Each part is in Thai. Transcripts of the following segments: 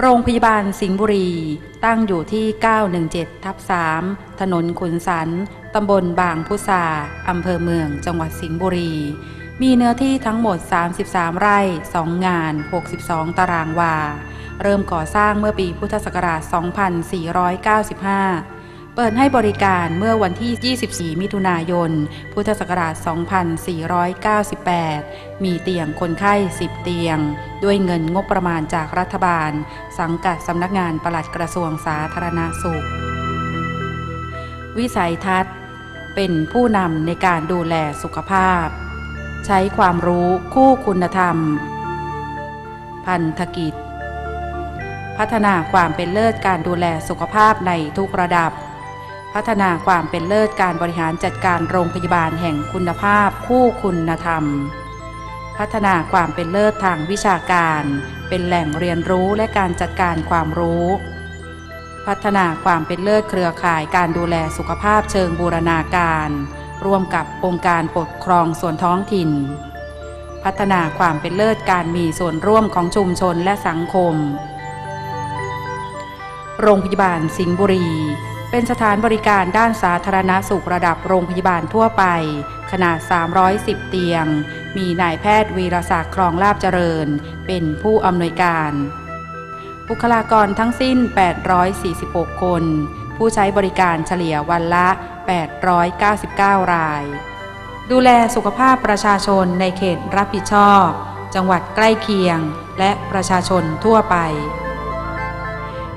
โรงพยาบาลสิงห์บุรีตั้งอยู่ที่ 917 ทับ 3 ถนนขุนสัน ตำบลบางพุทราอำเภอเมือง จังหวัดสิงห์บุรี มีเนื้อที่ทั้งหมด 33 ไร่ 2 งาน 62 ตารางวา เริ่มก่อสร้างเมื่อปีพุทธศักราช 2495 เปิดให้บริการเมื่อวันที่ 24 มิถุนายน พุทธศักราช 2498 มีเตียงคนไข้ 10 เตียง ด้วยเงินงบประมาณจากรัฐบาล สังกัดสำนักงานปลัดกระทรวงสาธารณาสุข วิสัยทัศน์ เป็นผู้นำในการดูแลสุขภาพ ใช้ความรู้คู่คุณธรรม พันธกิจ พัฒนาความเป็นเลิศการดูแลสุขภาพในทุกระดับ พัฒนาความเป็นเลิศการบริหารจัดการโรงพยาบาลแห่งคุณภาพคู่คุณธรรม พัฒนาความเป็นเลิศทางวิชาการ เป็นแหล่งเรียนรู้และการจัดการความรู้ พัฒนาความเป็นเลิศเครือข่ายการดูแลสุขภาพเชิงบูรณาการ ร่วมกับองค์การปกครองส่วนท้องถิ่น พัฒนาความเป็นเลิศการมีส่วนร่วมของชุมชนและสังคม โรงพยาบาลสิงห์บุรี เป็นสถานบริการด้านสาธารณสุขระดับโรงพยาบาลทั่วไป ขนาด 310 เตียง มีนายแพทย์วีรศักดิ์ครองลาบเจริญ เป็นผู้อำนวยการ บุคลากรทั้งสิ้น 846 คน ผู้ใช้บริการเฉลี่ยวันละ 899 ราย ดูแลสุขภาพประชาชนในเขตรับผิดชอบ จังหวัดใกล้เคียง และประชาชนทั่วไป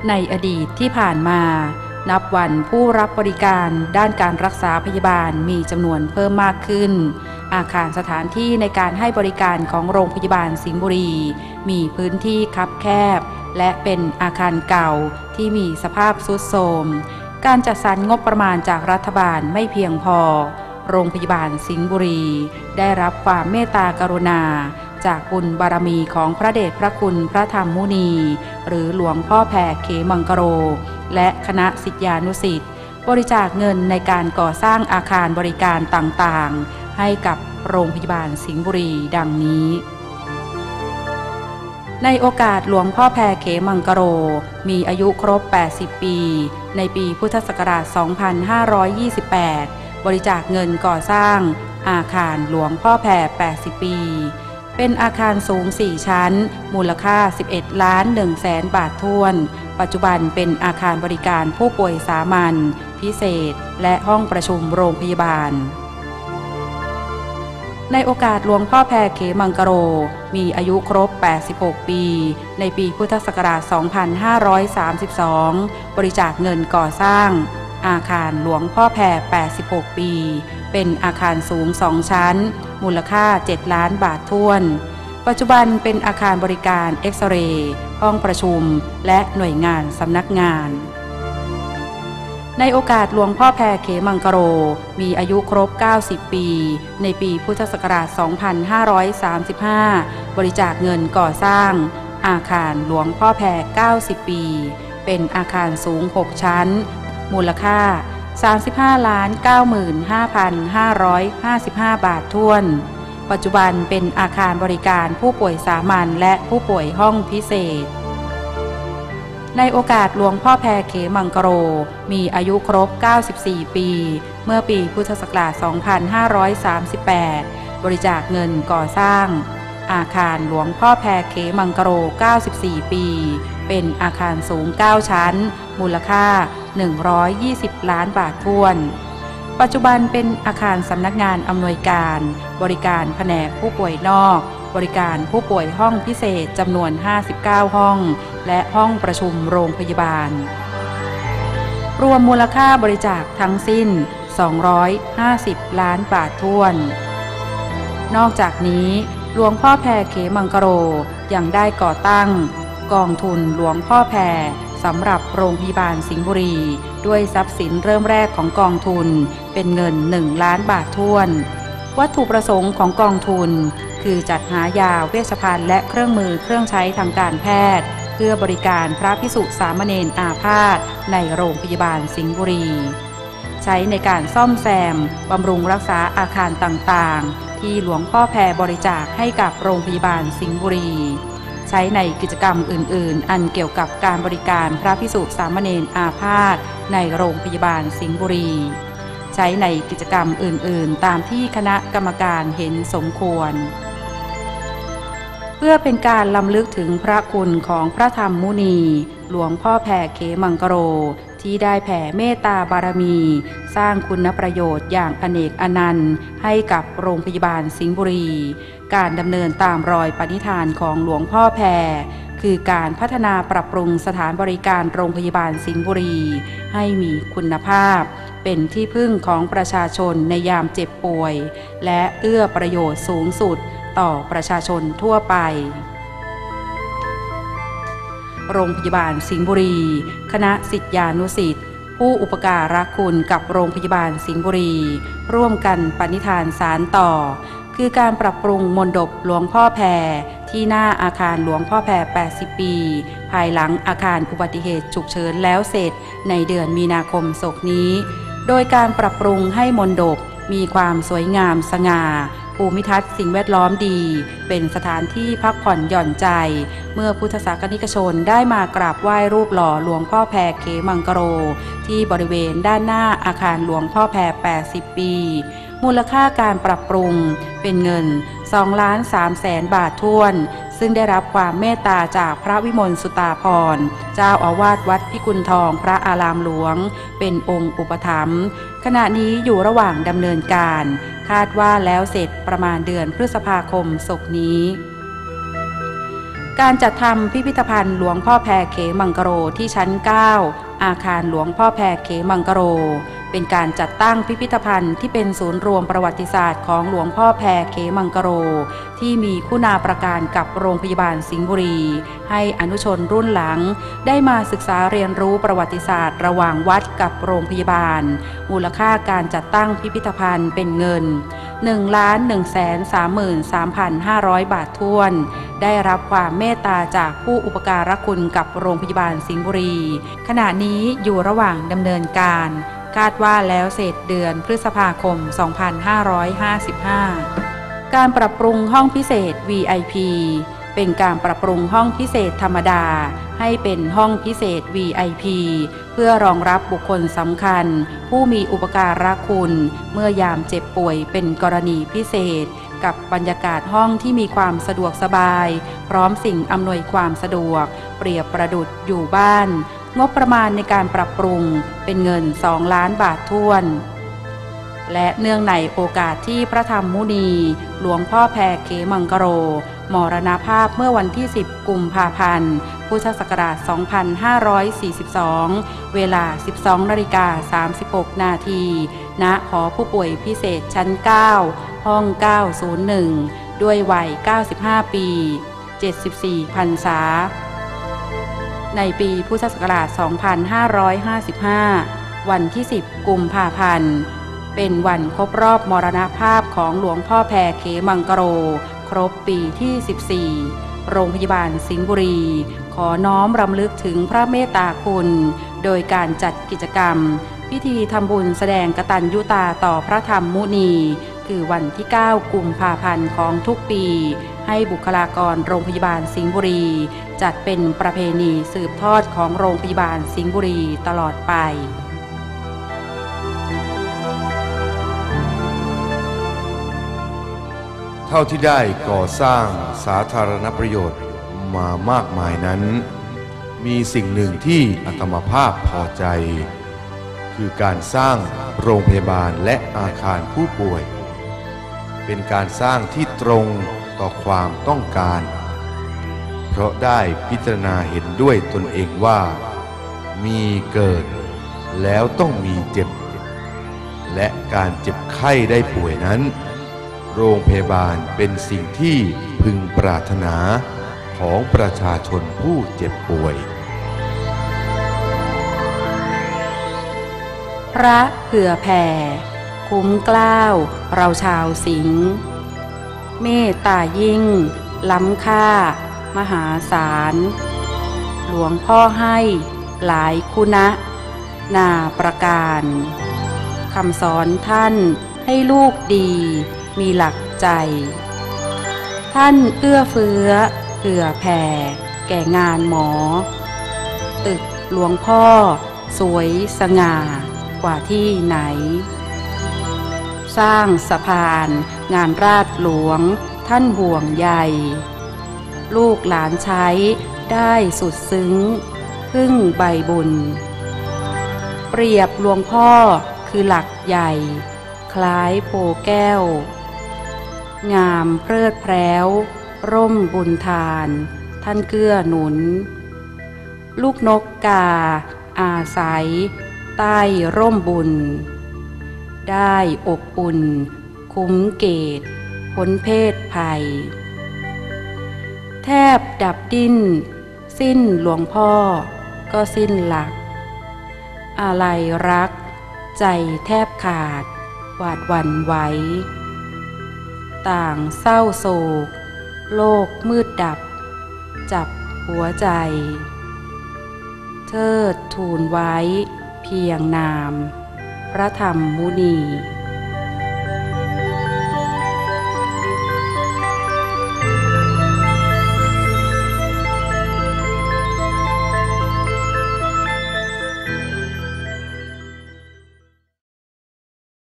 ในอดีตที่ผ่านมา นับวันผู้รับบริการด้านการรักษาพยาบาลมีจำนวนเพิ่มมากขึ้น อาคารสถานที่ในการให้บริการของโรงพยาบาลสิงห์บุรี มีพื้นที่คับแคบ และเป็นอาคารเก่าที่มีสภาพทรุดโทรม การจัดสรรงบประมาณจากรัฐบาลไม่เพียงพอ โรงพยาบาลสิงห์บุรี ได้รับความเมตตากรุณาจากบุญบารมีของพระเดชพระคุณพระธรรมมุนี หรือหลวงพ่อแผ่เขมังกโร และคณะสิทธิานุสิทธิ์บริจาคเงินในการก่อสร้างอาคารบริการต่างๆ ให้กับโรงพยาบาลสิงห์บุรีดังนี้ ในโอกาสหลวงพ่อแพรเขมังกโร มีอายุครบ 80 ปี ในปีพุทธศักราช 2528 บริจาคเงินก่อสร้างอาคารหลวงพ่อแพร 80 ปี เป็นอาคารสูง 4 ชั้น มูลค่า 11 ล้าน1แสนบาททวน ปัจจุบันเป็นอาคารบริการผู้ป่วยสามัญพิเศษ และห้องประชุมโรงพยาบาล ในโอกาสหลวงพ่อแพรเขมังกโร มีอายุครบ 86 ปี ในปีพุทธศักราช 2532 บริจาคเงินก่อสร้าง อาคารหลวงพ่อแพร86 ปี เป็นอาคารสูงสองชั้น มูลค่า 7 ล้านบาทท้วน ปัจจุบันเป็นอาคารบริการเอ็กซเรย์ห้องประชุม และหน่วยงานสำนักงาน ในโอกาสหลวงพ่อแพรเขมังกโร มีอายุครบ 90 ปี ในปีพุทธศักราช 2535 บริจาคเงินก่อสร้าง อาคารหลวงพ่อแพร 90 ปี เป็นอาคารสูง 6 ชั้น มูลค่า 35ล้าน95,555 บาทท้วน ปัจจุบันเป็นอาคารบริการผู้ป่วยสามัญและผู้ป่วยห้องพิเศษ ในโอกาสหลวงพ่อแพรเขมังกโร มีอายุครบ 94 ปี เมื่อปีพุทธศักราช 2538 บริจาคเงินก่อสร้าง อาคารหลวงพ่อแพรเขมังกโร 94 ปี เป็นอาคารสูง 9 ชั้น มูลค่า 120 ล้านบาททวน ปัจจุบันเป็นอาคารสำนักงานอำนวยการ บริการแผนกผู้ป่วยนอก บริการผู้ป่วยห้องพิเศษจำนวน 59 ห้อง และห้องประชุมโรงพยาบาล รวมมูลค่าบริจาคทั้งสิ้น 250 ล้านบาทท้วน นอกจากนี้หลวงพ่อแพรเขมังกโรยังได้ก่อตั้ง กองทุนหลวงพ่อแพรสำหรับโรงพยาบาลสิงห์บุรี ด้วยทรัพย์สินเริ่มแรกของกองทุนเป็นเงิน 1 ล้านบาทท้วน วัตถุประสงค์ของกองทุน คือจัดหายาเวชภัณฑ์และเครื่องมือเครื่องใช้ทางการแพทย์ เพื่อบริการพระพิสุสามเณรอาพาธในโรงพยาบาลสิงห์บุรี ใช้ในการซ่อมแซมบำรุงรักษาอาคารต่างๆ ที่หลวงพ่อแพรบริจาคให้กับโรงพยาบาลสิงห์บุรี ใช้ในกิจกรรมอื่น ๆ อันเกี่ยวกับการบริการพระพิสุสามเณรอาพาธในโรงพยาบาลสิงห์บุรี ใช้ในกิจกรรมอื่น ๆ ตามที่คณะกรรมการเห็นสมควร เพื่อเป็นการลำลึกถึงพระคุณของพระธรรมมุนี หลวงพ่อแผ่เขมังกโรที่ได้แผ่เมตตาบารมี สร้างคุณประโยชน์อย่างอเนกอนันต์ ให้กับโรงพยาบาลสิงห์บุรี การดำเนินตามรอยปณิธานของหลวงพ่อแพรคือการพัฒนาปรับปรุงสถานบริการโรงพยาบาลสิงห์บุรี ให้มีคุณภาพ เป็นที่พึ่งของประชาชนในยามเจ็บป่วย และเอื้อประโยชน์สูงสุดต่อประชาชนทั่วไป โรงพยาบาลสิงห์บุรี คณะสิทธิานุสิทธิ์ผู้อุปการะคุณกับโรงพยาบาลสิงห์บุรี ร่วมกันปณิธานสารต่อ คือการปรับปรุงมณฑปหลวงพ่อแพรที่หน้าอาคารหลวงพ่อแพร 80 ปี ภายหลังอาคารอุบัติเหตุฉุกเฉินแล้วเสร็จในเดือนมีนาคมศกนี้ โดยการปรับปรุงให้มณฑปมีความสวยงามสง่าภูมิทัศน์สิ่งแวดล้อมดี เป็นสถานที่พักผ่อนหย่อนใจ เมื่อพุทธศาสนิกชนได้มากราบไหว้รูปหล่อหลวงพ่อแพรเขมังกโร ที่บริเวณด้านหน้าอาคารหลวงพ่อแพร 80 ปี มูลค่าการปรับปรุงเป็นเงิน2ล้าน3แสนบาทท้วน ซึ่งได้รับความเมตตาจากพระวิมลสุตาพร เจ้าอาวาสวัดพิกุลทองพระอารามหลวง เป็นองค์อุปถัมภ์ขณะนี้อยู่ระหว่างดำเนินการ คาดว่าแล้วเสร็จประมาณเดือนพฤษภาคมศกนี้การจัดทำพิพิธภัณฑ์หลวงพ่อแพรเขมังกโรที่ชั้น 9 อาคารหลวงพ่อแพรเขมังกโร เป็นการจัดตั้งพิพิธภัณฑ์ที่เป็นศูนย์รวมประวัติศาสตร์ของหลวงพ่อแพรเขมังกโร ที่มีคุณาประการกับโรงพยาบาลสิงห์บุรี ให้อนุชนรุ่นหลัง ได้มาศึกษาเรียนรู้ประวัติศาสตร์ ระหว่างวัดกับโรงพยาบาล มูลค่าการจัดตั้งพิพิธภัณฑ์เป็นเงิน1ล้าน1แสน33,500 บาทท้วน ได้รับความเมตตาจากผู้อุปการะคุณกับโรงพยาบาลสิงห์บุรี ขณะนี้อยู่ระหว่างดำเนินการ คาดว่าแล้วเสร็จเดือนพฤษภาคม 2555 การปรับปรุงห้องพิเศษ VIP เป็นการปรับปรุงห้องพิเศษธรรมดา ให้เป็นห้องพิเศษ VIP เพื่อรองรับบุคคลสำคัญ ผู้มีอุปการะคุณ เมื่อยามเจ็บป่วยเป็นกรณีพิเศษ กับบรรยากาศห้องที่มีความสะดวกสบาย พร้อมสิ่งอำนวยความสะดวก เปรียบประดุดอยู่บ้าน งบประมาณในการปรับปรุงเป็นเงิน 2 ล้านบาทท้วน และเนื่องในโอกาสที่พระธรรมมุนี หลวงพ่อแพรเขมังกโร มรณภาพเมื่อวันที่ 10 กุมภาพันธ์ พุทธศักราช 2542 เวลา 12นาฬิกา36 นาที ณ หอผู้ป่วยพิเศษชั้น 9 ห้อง 901 ด้วยวัย 95 ปี 74พรรษา ในปีพุทธศักราช 2555 วันที่ 10 กุมภาพันธ์ เป็นวันครบรอบมรณภาพของหลวงพ่อแพรเขมังกโร ครบปีที่ 14 โรงพยาบาลสิงห์บุรี ขอน้อมรำลึกถึงพระเมตตาคุณ โดยการจัดกิจกรรม พิธีทำบุญแสดงกตัญญูตาต่อพระธรรมมุนี คือวันที่ 9 กุมภาพันธ์ของทุกปี ให้บุคลากรโรงพยาบาลสิงห์บุรี จัดเป็นประเพณีสืบทอดของโรงพยาบาลสิงห์บุรีตลอดไปเท่าที่ได้ก่อสร้างสาธารณประโยชน์มามากมายนั้น มีสิ่งหนึ่งที่อัตมภาพพอใจ คือการสร้างโรงพยาบาลและอาคารผู้ป่วย เป็นการสร้างที่ตรง ต่อความต้องการ เพราะได้พิจารณาเห็นด้วยตนเองว่า มีเกิด แล้วต้องมีเจ็บ และการเจ็บไข้ได้ป่วยนั้น โรงพยาบาลเป็นสิ่งที่พึงปรารถนาของประชาชนผู้เจ็บป่วย พระเผื่อแผ่ คุ้มกล้าว เราชาวสิงห์ เมตตายิ่ง ล้ำค่า มหาศาล หลวงพ่อให้หลายคุณะ นาประการคำสอนท่านให้ลูกดีมีหลักใจ ท่านเอื้อเฟื้อเผื่อแผ่แก่งานหมอ ตึกหลวงพ่อ สวยสง่ากว่าที่ไหน สร้างสะพาน งานราชหลวง ท่านห่วงใยลูกหลานใช้ได้สุดซึ้ง พึ่งใบบุญ เปรียบหลวงพ่อคือหลักใหญ่ คล้ายโพแก้ว งามเพลิดแพร้ว ร่มบุญทาน ท่านเกื้อหนุน ลูกนกกา อาศัย ใต้ร่มบุญ ได้อบอุ่น คุ้มเกตพ้นเพศภัย แทบดับดิ้น สิ้นหลวงพ่อ ก็สิ้นหลัก อะไรรัก ใจแทบขาด หวาดหวั่นไหวต่างเศร้าโศก โลกมืดดับ จับหัวใจ เทิดทูลไว้เพียงนาม ระธรรมมุนี